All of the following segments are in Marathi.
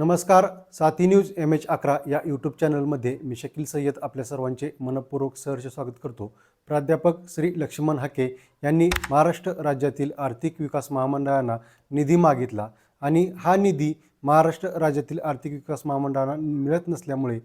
नमस्कार साथी न्यूज एम एच अकरा या यूट्यूब चॅनलमध्ये मी शकील सय्यद आपल्या सर्वांचे मनपूर्वक सहर्ष स्वागत करतो. प्राध्यापक श्री लक्ष्मण हाके यांनी महाराष्ट्र राज्यातील आर्थिक विकास महामंडळांना निधी मागितला आणि हा निधी महाराष्ट्र राज्यातील आर्थिक विकास महामंडळांना मिळत नसल्यामुळे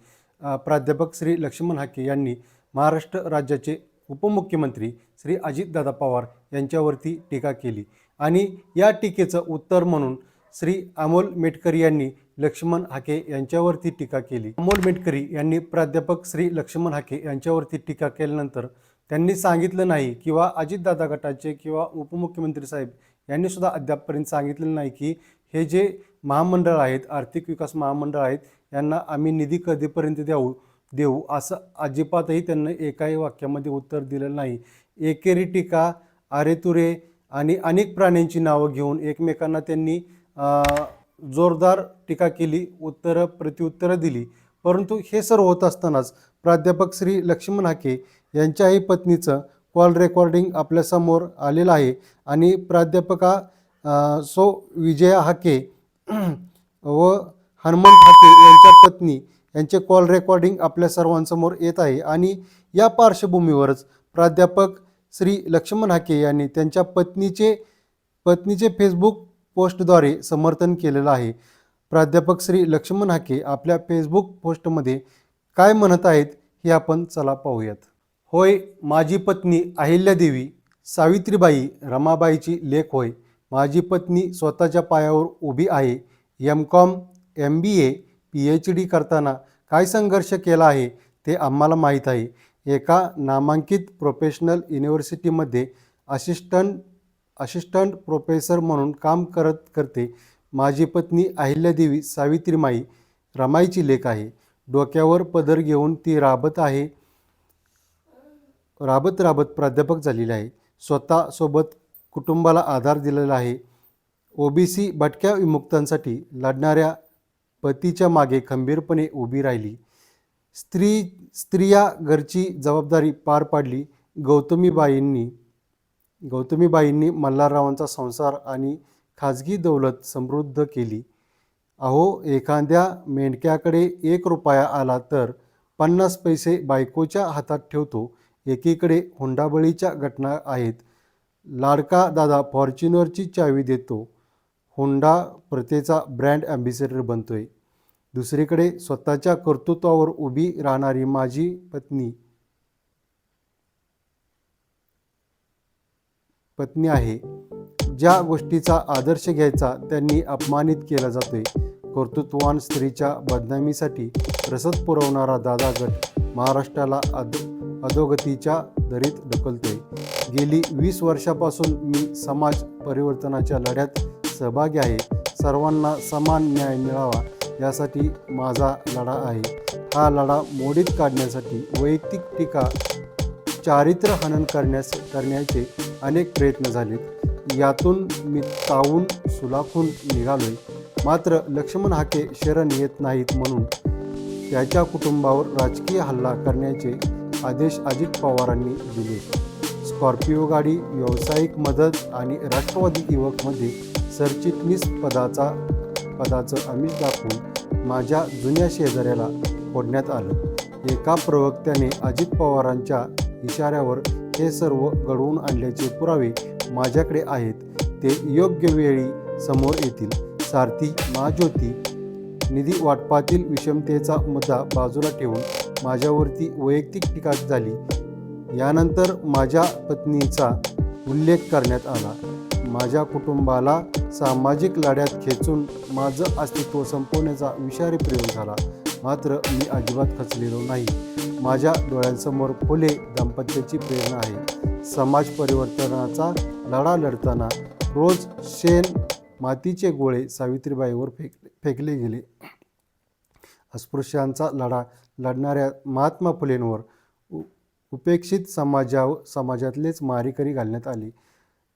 प्राध्यापक श्री लक्ष्मण हाके यांनी महाराष्ट्र राज्याचे उपमुख्यमंत्री श्री अजितदादा पवार यांच्यावरती टीका केली आणि या टीकेचं उत्तर म्हणून श्री अमोल मेटकर यांनी लक्ष्मण हाके यांच्यावरती टीका केली. अमोल मेटकरी यांनी प्राध्यापक श्री लक्ष्मण हाके यांच्यावरती टीका केल्यानंतर त्यांनी सांगितलं नाही किंवा अजितदादा गटाचे किंवा उपमुख्यमंत्री साहेब यांनी सुद्धा अद्यापपर्यंत सांगितलेलं नाही की हे जे महामंडळ आहेत आर्थिक विकास महामंडळ आहेत यांना आम्ही निधी कधीपर्यंत देऊ देऊ असं अजिबातही त्यांनी एकाही वाक्यामध्ये उत्तर दिलेलं नाही. एकेरी टीका आरेतुरे आणि अनेक प्राण्यांची नावं घेऊन एकमेकांना त्यांनी जोरदार टीका केली उत्तरं प्रत्युत्तरं दिली. परंतु हे सर्व होत असतानाच प्राध्यापक श्री लक्ष्मण हाके यांच्याही पत्नीचं कॉल रेकॉर्डिंग आपल्यासमोर आलेलं आहे आणि प्राध्यापका सो विजया हाके व हनुमंत हाके यांच्या पत्नी यांचे कॉल रेकॉर्डिंग आपल्या सर्वांसमोर येत आहे आणि या पार्श्वभूमीवरच प्राध्यापक श्री लक्ष्मण हाके यांनी त्यांच्या पत्नीचे पत्नीचे फेसबुक पोस्टद्वारे समर्थन केलेलं आहे. प्राध्यापक श्री लक्ष्मण हाके आपल्या फेसबुक पोस्टमध्ये काय म्हणत आहेत हे आपण चला पाहूयात. होय माझी पत्नी अहिल्यादेवी सावित्रीबाई रमाबाईची लेख होय. माझी पत्नी स्वतःच्या पायावर उभी आहे. M com M B A P H D करताना काय संघर्ष केला आहे ते आम्हाला माहीत आहे. एका नामांकित प्रोफेशनल युनिव्हर्सिटीमध्ये असिस्टंट असिस्टंट प्रोफेसर म्हणून काम करत करते. माझी पत्नी अहिल्यादेवी सावित्रीमाई रमाईची लेख आहे. डोक्यावर पदर घेऊन ती राबत आहे. राबत राबत प्राध्यापक झालेले आहे. स्वतःसोबत कुटुंबाला आधार दिलेला आहे. ओबीसी भटक्या विमुक्तांसाठी लढणाऱ्या पतीच्या मागे खंबीरपणे उभी राहिली. स्त्री स्त्रिया घरची जबाबदारी पार पाडली. गौतमीबाईंनी गौतमीबाईंनी मल्हाररावांचा संसार आणि खाजगी दौलत समृद्ध केली. अहो एखाद्या मेंढक्याकडे एक रुपया आला तर पन्नास पैसे बायकोच्या हातात ठेवतो. एकीकडे हुंडाबळीच्या घटना आहेत. लाडका दादा फॉर्च्युनरची चावी देतो. हुंडा प्रथेचा ब्रँड ॲम्बेसेडर बनतोय. दुसरीकडे स्वतःच्या कर्तृत्वावर उभी राहणारी माझी पत्नी पत्नी आहे. ज्या गोष्टीचा आदर्श घ्यायचा त्यांनी अपमानित केला जातोय. कर्तृत्ववान स्त्रीच्या बदनामीसाठी रसद पुरवणारा दादा गट महाराष्ट्राला अध अधोगतीच्या दरीत ढकलतोय. गेली वीस वर्षापासून मी समाज परिवर्तनाच्या लढ्यात सहभागी आहे. सर्वांना समान न्याय मिळावा यासाठी माझा लढा आहे. हा लढा मोडीत काढण्यासाठी वैयक्तिक टीका चारित्र्य हनन करण्यास करण्याचे अनेक प्रयत्न झालेत. यातून मी तावून सुलाखून निघालोय. मात्र लक्ष्मण हाके शरण येत नाहीत म्हणून त्याच्या कुटुंबावर राजकीय हल्ला करण्याचे आदेश अजित पवारांनी दिले. स्कॉर्पिओ गाडी व्यावसायिक मदत आणि राष्ट्रवादी युवकमध्ये सरचिटणीस पदाचा पदाचं आमिष दाखवून माझ्या जुन्या शेजाऱ्याला फोडण्यात आलं. एका प्रवक्त्याने अजित पवारांच्या इशाऱ्यावर हे सर्व घडवून आणल्याचे पुरावे माझ्याकडे आहेत. ते योग्य वेळी समोर येतील. सारथी महाज्योती निधी वाटपातील विषमतेचा मुद्दा बाजूला ठेवून माझ्यावरती वैयक्तिक टीका झाली. यानंतर माझ्या पत्नीचा उल्लेख करण्यात आला. माझ्या कुटुंबाला सामाजिक लढ्यात खेचून माझं अस्तित्व संपवण्याचा विषारी प्रयोग झाला. मात्र मी अजिबात खचलेलो नाही. माझ्या डोळ्यांसमोर फुले दाम्पत्याची प्रेरणा आहे. समाज परिवर्तनाचा लढा लढताना रोज शेण मातीचे गोळे सावित्रीबाईवर फेक फेकले गेले. अस्पृश्यांचा लढा लढणाऱ्या महात्मा फुलेंवर उ उपेक्षित समाजा समाजातलेच मारेकरी घालण्यात आले.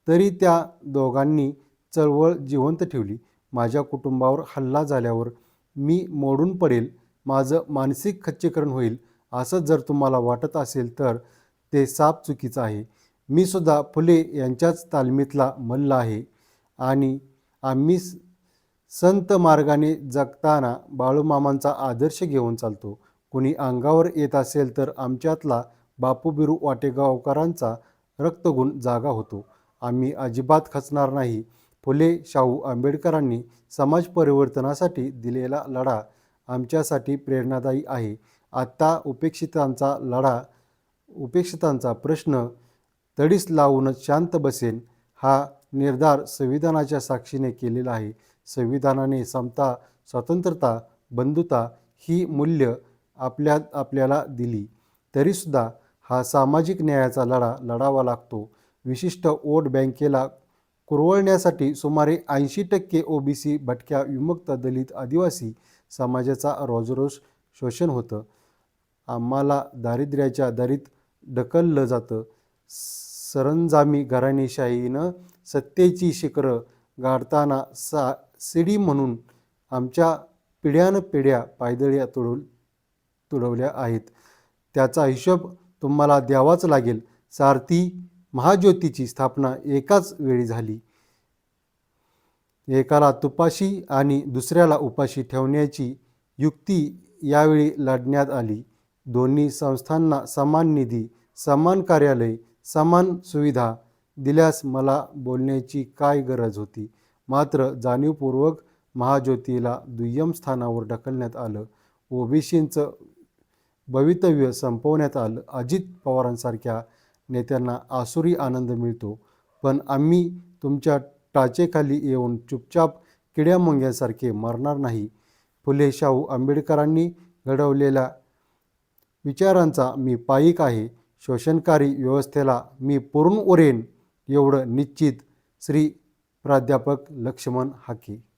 तरी त्या दोघांनी चळवळ जिवंत ठेवली. माझ्या कुटुंबावर हल्ला झाल्यावर मी मोडून पडेल. माझं मानसिक खच्चीकरण होईल. असं जर तुम्हाला वाटत असेल तर ते साप चुकीचं आहे. मी सुद्धा फुले यांच्याच तालमीतला मल्ल आहे आणि आम्ही स- संत मार्गाने जगताना बाळूमामांचा आदर्श घेऊन चालतो. कुणी अंगावर येत असेल तर आमच्यातला बापू बिरू वाटेगावकरांचा रक्तगुण जागा होतो. आम्ही अजिबात खचणार नाही. फुले शाहू आंबेडकरांनी समाज परिवर्तनासाठी दिलेला लढा आमच्यासाठी प्रेरणादायी आहे. आत्ता उपेक्षितांचा लढा उपेक्षितांचा प्रश्न तडीस लावूनच शांत बसेन हा निर्धार संविधानाच्या साक्षीने केलेला आहे. संविधानाने समता स्वतंत्रता बंधुता ही मूल्य आपल्या आपल्याला दिली. तरीसुद्धा हा सामाजिक न्यायाचा लढा लढावा लागतो. विशिष्ट वोट बँकेला कुरवळण्यासाठी सुमारे ऐंशी टक्के ओ बी सी भटक्या विमुक्त दलित आदिवासी समाजाचा रोजरोज शोषण होतं. आम्हाला दारिद्र्याच्या दरीत ढकललं जातं. सरंजामी घराणेशाहीनं सत्तेची शिखरं गाडताना सा सिडी म्हणून आमच्या पिढ्यानपिढ्या पायदळ्या तुडव तुडवल्या आहेत. त्याचा हिशोब तुम्हाला द्यावाच लागेल. सारथी महाज्योतीची स्थापना एकाच वेळी झाली. एकाला तुपाशी आणि दुसऱ्याला उपाशी ठेवण्याची युक्ती यावेळी लढण्यात आली. दोन्ही संस्थांना समान निधी समान कार्यालय समान सुविधा दिल्यास मला बोलण्याची काय गरज होती? मात्र जाणीवपूर्वक महाज्योतीला दुय्यम स्थानावर ढकलण्यात आलं. ओबीसींचं भवितव्य संपवण्यात आलं. अजित पवारांसारख्या नेत्यांना आसुरी आनंद मिळतो. पण आम्ही तुमच्या टाचेखाली येऊन चुपचाप किड्यामुंग्यासारखे मरणार नाही. फुले शाहू आंबेडकरांनी घडवलेल्या विचारांचा मी पायिक आहे शोषणकारी व्यवस्थेला मी पूर्ण उरेन एवढं निश्चित श्री प्राध्यापक लक्ष्मण हाके.